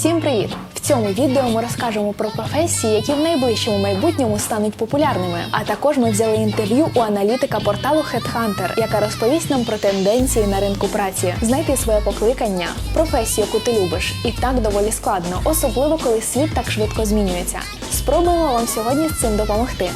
Всім привіт! В цьому відео ми розкажемо про професії, які в найближчому майбутньому стануть популярними. А також ми взяли інтерв'ю у аналітика порталу Headhunter, яка розповість нам про тенденції на ринку праці, знайти своє покликання, професію, яку ти любиш, і так доволі складно, особливо коли світ так швидко змінюється. Спробуємо вам сьогодні з цим допомогти.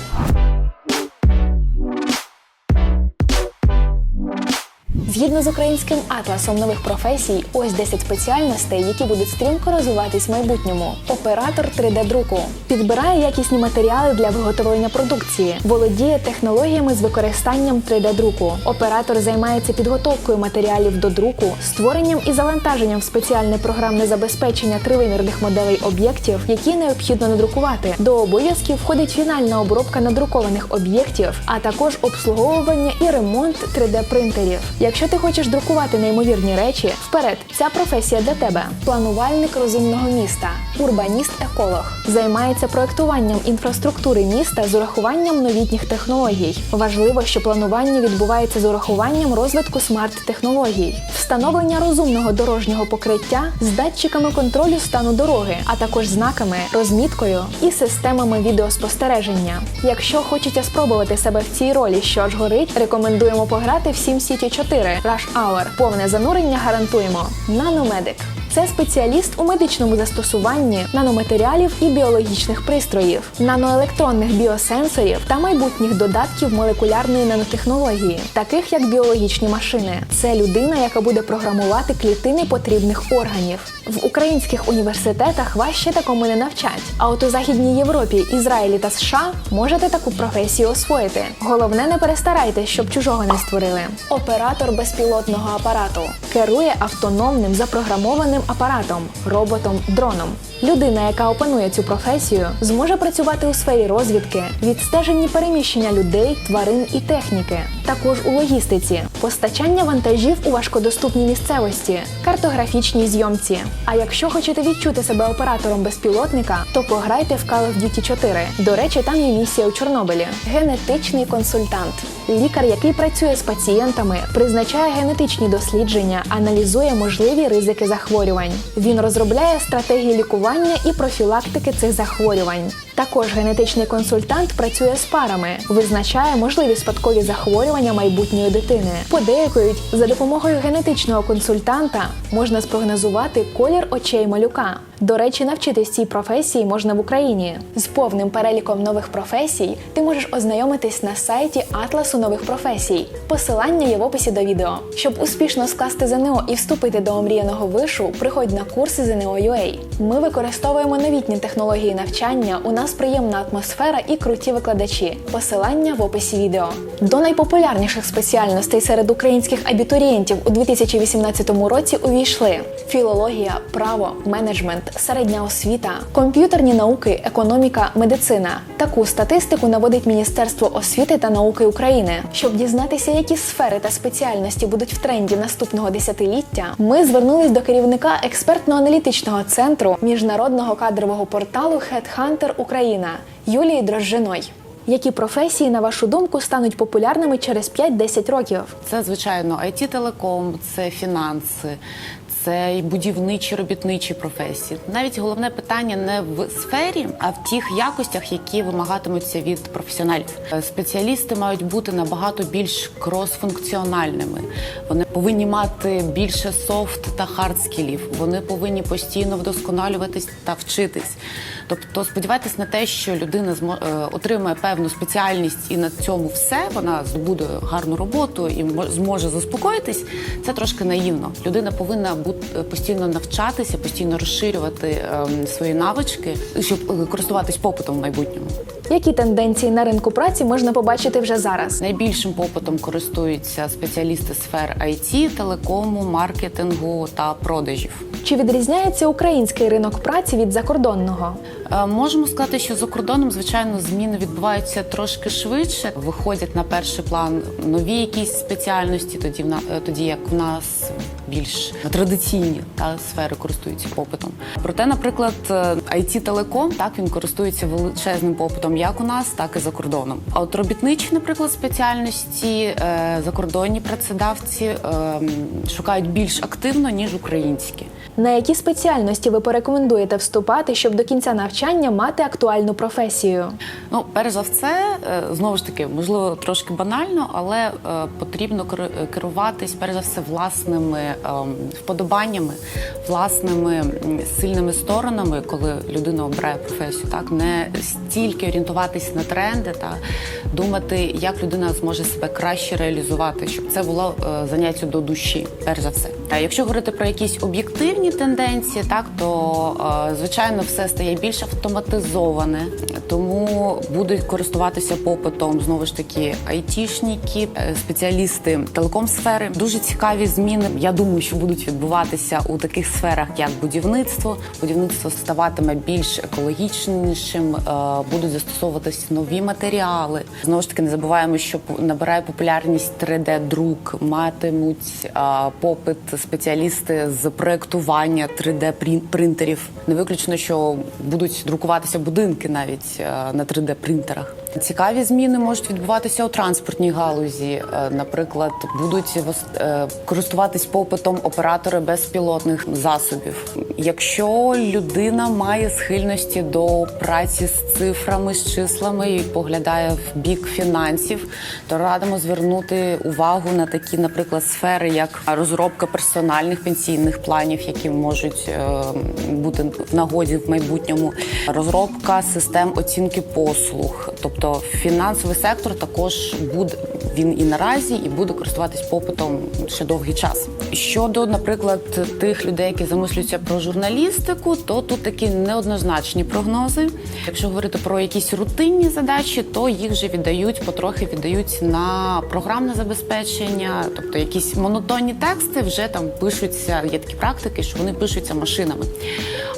Згідно з українським атласом нових професій, ось 10 спеціальностей, які будуть стрімко розвиватись в майбутньому. Оператор 3D-друку підбирає якісні матеріали для виготовлення продукції, володіє технологіями з використанням 3D-друку. Оператор займається підготовкою матеріалів до друку, створенням і завантаженням в спеціальне програмне забезпечення тривимірних моделей об'єктів, які необхідно надрукувати. До обов'язків входить фінальна обробка надрукованих об'єктів, а також обслуговування і ремонт 3D-принтерів. Якщо ти хочеш друкувати неймовірні речі, вперед, ця професія для тебе. Планувальник розумного міста, урбаніст-еколог займається проектуванням інфраструктури міста з урахуванням новітніх технологій. Важливо, що планування відбувається з урахуванням розвитку смарт-технологій, встановлення розумного дорожнього покриття з датчиками контролю стану дороги, а також знаками, розміткою і системами відеоспостереження. Якщо хочете спробувати себе в цій ролі, що ж горить, рекомендуємо пограти в SimCity 4 Rush Hour. Повне занурення гарантуємо. Наномедик. Це спеціаліст у медичному застосуванні наноматеріалів і біологічних пристроїв, наноелектронних біосенсорів та майбутніх додатків молекулярної нанотехнології, таких як біологічні машини. Це людина, яка буде програмувати клітини потрібних органів. В українських університетах вас ще такому не навчать. А от у Західній Європі, Ізраїлі та США можете таку професію освоїти. Головне, не перестарайтесь, щоб чужого не створили. Оператор безпілотного апарату керує автономним запрограмованим апаратом, роботом, дроном. Людина, яка опанує цю професію, зможе працювати у сфері розвідки, відстеженні переміщення людей, тварин і техніки, також у логістиці, постачання вантажів у важкодоступній місцевості, картографічній зйомці. А якщо хочете відчути себе оператором безпілотника, то пограйте в Call of Duty 4. До речі, там є місія у Чорнобилі. Генетичний консультант, лікар, який працює з пацієнтами, призначає генетичні дослідження, аналізує можливі ризики захворювань. Він розробляє стратегії лікування і профілактики цих захворювань. Також генетичний консультант працює з парами, визначає можливі спадкові захворювання майбутньої дитини. Подейкують, за допомогою генетичного консультанта можна спрогнозувати колір очей малюка. До речі, навчитись цій професії можна в Україні. З повним переліком нових професій ти можеш ознайомитись на сайті Атласу нових професій. Посилання є в описі до відео. Щоб успішно скласти ЗНО і вступити до омріяного вишу, приходь на курси ЗНО.UA. Ми використовуємо новітні технології навчання. У нас приємна атмосфера і круті викладачі. Посилання в описі відео. До найпопулярніших спеціальностей серед українських абітурієнтів у 2018 році увійшли філологія, право, менеджмент, середня освіта, комп'ютерні науки, економіка, медицина. Таку статистику наводить Міністерство освіти та науки України. Щоб дізнатися, які сфери та спеціальності будуть в тренді наступного десятиліття, ми звернулись до керівника експертно-аналітичного центру міжнародного кадрового порталу Headhunter Україна Юлії Дрожжиной. Які професії, на вашу думку, стануть популярними через 5-10 років? Це звичайно it телеком, це фінанси, це і будівничі робітничі професії. Навіть головне питання не в сфері, а в тих якостях, які вимагатимуться від професіоналів. Е, Спеціалісти мають бути набагато більш крос-функціональними. Вони повинні мати більше софт та хард скілів. Вони повинні постійно вдосконалюватись та вчитись. Тобто, сподіватись на те, що людина е, отримає певну спеціальність і на цьому все вона здобуде гарну роботу і мо- зможе заспокоїтись. Це трошки наївно. Людина повинна бути постійно навчатися, постійно розширювати ем, свої навички, щоб е, користуватись попитом в майбутньому. Які тенденції на ринку праці можна побачити вже зараз? Найбільшим попитом користуються спеціалісти сфер IT, телекому, маркетингу та продажів. Чи відрізняється український ринок праці від закордонного? Е, Можемо сказати, що за кордоном, звичайно, зміни відбуваються трошки швидше. Виходять на перший план нові якісь спеціальності, тоді в е, тоді як в нас більш традиційні та сфери користуються попитом. Проте, наприклад, it телеком так він користується величезним попитом як у нас, так і за кордоном. А от робітничі, наприклад, спеціальності е, закордонні працедавці е, шукають більш активно ніж українські. На які спеціальності ви порекомендуєте вступати, щоб до кінця навчання мати актуальну професію? Ну, перш за все, е, знову ж таки, можливо, трошки банально, але е, потрібно кер- керуватись перш за все власними ем, вподобаннями, власними сильними сторонами, коли людина обирає професію. Так не стільки орієнтуватись на тренди та думати, як людина зможе себе краще реалізувати, щоб це було е, заняття до душі, перш за все. А якщо говорити про якісь об'єктивні тенденції, так то е, звичайно все стає більш автоматизоване, тому будуть користуватися попитом знову ж таки айтішники, е, спеціалісти телеком-сфери. Дуже цікаві зміни. Я думаю, що будуть відбуватися у таких сферах, як будівництво. Будівництво ставатиме більш екологічнішим, е, будуть застосовуватися нові матеріали. Знову ж таки, не забуваємо, що набирає популярність 3D-друк, матимуть е, попит спеціалісти з проектування 3D-принтерів. Не виключно, що будуть друкуватися будинки навіть е, на 3D-принтерах. Цікаві зміни можуть відбуватися у транспортній галузі. Е, Наприклад, будуть е, користуватись попитом оператори безпілотних засобів. Якщо людина має схильності до праці з цифрами, з числами і поглядає в бік фінансів, то радимо звернути увагу на такі, наприклад, сфери, як розробка персональних пенсійних планів, які можуть е, бути в нагоді в майбутньому, розробка систем оцінки послуг, тобто фінансовий сектор також буде він і наразі, і буде користуватись попитом ще довгий час. Щодо, наприклад, тих людей, які замислюються про журналістику, то тут такі неоднозначні прогнози. Якщо говорити про якісь рутинні задачі, то їх вже віддають, потрохи віддають на програмне забезпечення, тобто якісь монотонні тексти вже там пишуться. Є такі практики, що вони пишуться машинами.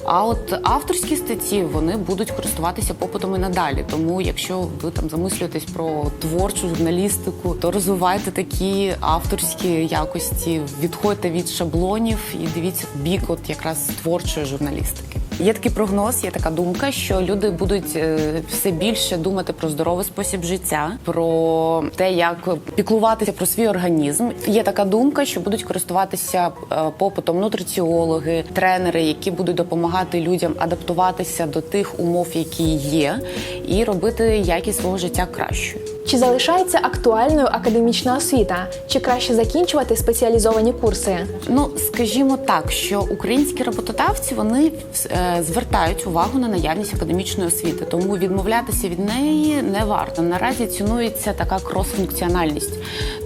А от авторські статті вони будуть користуватися попитом і надалі. Тому, якщо ви там замислюєтесь про творчу журналістику, то розвивайте такі авторські якості, відходьте від шаблонів і дивіться бік, от якраз творчої журналістики. Є такий прогноз, є така думка, що люди будуть е, все більше думати про здоровий спосіб життя, про те, як піклуватися про свій організм. Є така думка, що будуть користуватися е, попитом нутриціологи, тренери, які будуть допомагати людям адаптуватися до тих умов, які є, і робити якість свого життя кращою. Чи залишається актуальною академічна освіта? Чи краще закінчувати спеціалізовані курси? Ну, скажімо так, що українські роботодавці вони е, звертають увагу на наявність академічної освіти, тому відмовлятися від неї не варто. Наразі цінується така крос-функціональність.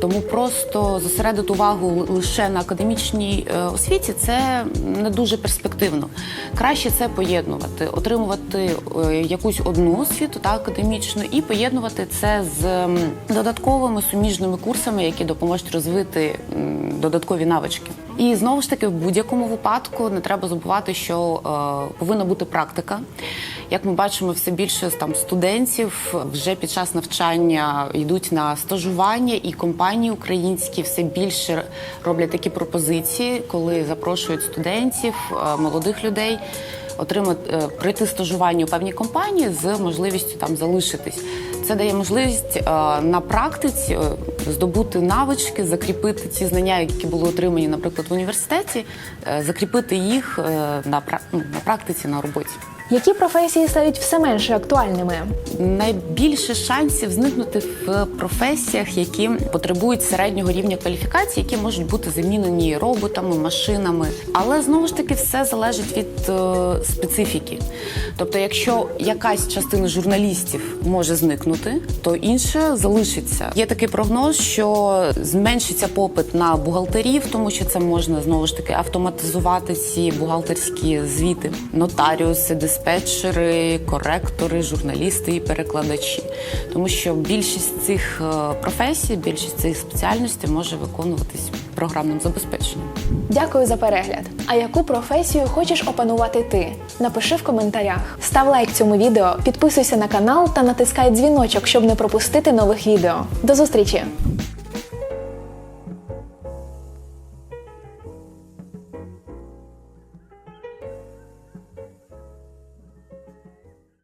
Тому просто зосередити увагу лише на академічній е, освіті це не дуже перспективно. Краще це поєднувати, отримувати е, якусь одну освіту та академічну і поєднувати це з додатковими суміжними курсами, які допоможуть розвити додаткові навички. І знову ж таки, в будь-якому випадку не треба забувати, що е, повинна бути практика. Як ми бачимо, все більше там студентів вже під час навчання йдуть на стажування, і компанії українські все більше роблять такі пропозиції, коли запрошують студентів, е, молодих людей. Отримати е, пройти стажування у певній компанії з можливістю там залишитись. Це дає можливість е, на практиці е, здобути навички, закріпити ті знання, які були отримані, наприклад, в університеті, е, закріпити їх ну, на практиці на роботі. Які професії стають все менше актуальними? Найбільше шансів зникнути в професіях, які потребують середнього рівня кваліфікації, які можуть бути замінені роботами, машинами. Але знову ж таки все залежить від е, специфіки. Тобто, якщо якась частина журналістів може зникнути, то інше залишиться. Є такий прогноз, що зменшиться попит на бухгалтерів, тому що це можна знову ж таки автоматизувати ці бухгалтерські звіти, нотаріуси, диспетчери, коректори, журналісти і перекладачі. Тому що більшість цих е, професій, більшість цих спеціальностей може виконуватись програмним забезпеченням. Дякую за перегляд. А яку професію хочеш опанувати ти? Напиши в коментарях. Став лайк цьому відео, підписуйся на канал та натискай дзвіночок, щоб не пропустити нових відео. До зустрічі!